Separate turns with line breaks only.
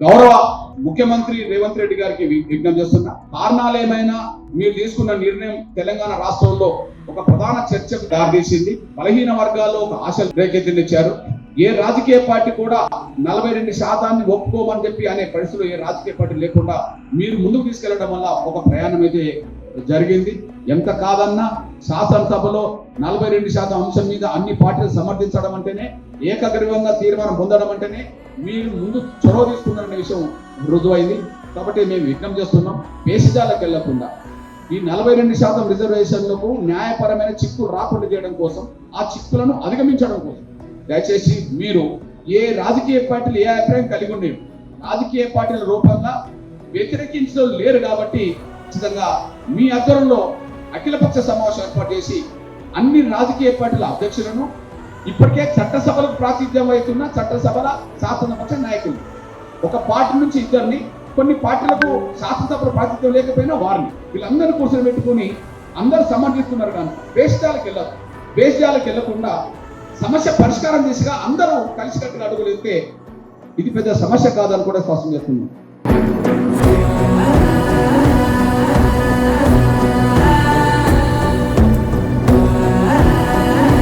గౌరవ ముఖ్యమంత్రి రేవంత్ రెడ్డి గారికి విజ్ఞప్తి చేస్తున్నా. కారణాలు ఏమైనా మీరు తీసుకున్న నిర్ణయం తెలంగాణ రాష్ట్రంలో ఒక ప్రధాన చర్చకు దారితీసింది. బలహీన వర్గాల్లో ఒక ఆశలు రేకెత్తినిచ్చారు ఏ రాజకీయ పార్టీ కూడా నలభై రెండు శాతాన్ని ఒప్పుకోమని చెప్పి అనే పరిస్థితులు ఏ రాజకీయ పార్టీ లేకుండా మీరు ముందుకు తీసుకెళ్ళడం వల్ల ఒక ప్రయాణం అయితే జరిగింది. ఎంత కాదన్నా శాసనసభలో నలభై రెండు శాతం అంశం మీద అన్ని పార్టీలు సమర్థించడం అంటేనే ఏకగ్రీవంగా తీర్మానం పొందడం అంటేనే మీరు ముందు చొరవ తీసుకున్నారనే విషయం రుజువైంది. కాబట్టి మేము విజ్ఞప్తి చేస్తున్నాం పేషజాలకు వెళ్ళకుండా. ఈ నలభై రెండు శాతం రిజర్వేషన్లకు న్యాయపరమైన చిక్కులు రాకుండా చేయడం కోసం ఆ చిక్కులను అధిగమించడం కోసం. దయచేసి మీరు ఏ రాజకీయ పార్టీలు ఏ అభిప్రాయం కలిగి ఉండేవి రాజకీయ పార్టీల రూపంగా వ్యతిరేకించడం లేరు కాబట్టి ఖచ్చితంగా మీ ఆధ్వర్యంలో అఖిలపక్ష సమావేశం ఏర్పాటు చేసి అన్ని రాజకీయ పార్టీల అధ్యక్షులను ఇప్పటికే చట్టసభలకు ప్రాతినిధ్యం వహిస్తున్న చట్టసభల శాసనపక్ష నాయకులు. ఒక పార్టీ నుంచి ఇద్దరిని కొన్ని పార్టీలకు శాసనసభలో ప్రాతినిధ్యం లేకపోయినా వారిని. వీళ్ళందరినీ కూర్చొని పెట్టుకుని అందరూ సమర్థిస్తున్నారు కానీ వేషాలకు వెళ్ళదు వేషాలకు వెళ్ళకుండా సమస్య పరిష్కారం దిశగా అందరూ కలిసికట్టుగా అడుగులు ఇది పెద్ద సమస్య కాదని కూడా స్పష్టం చేస్తున్నాం.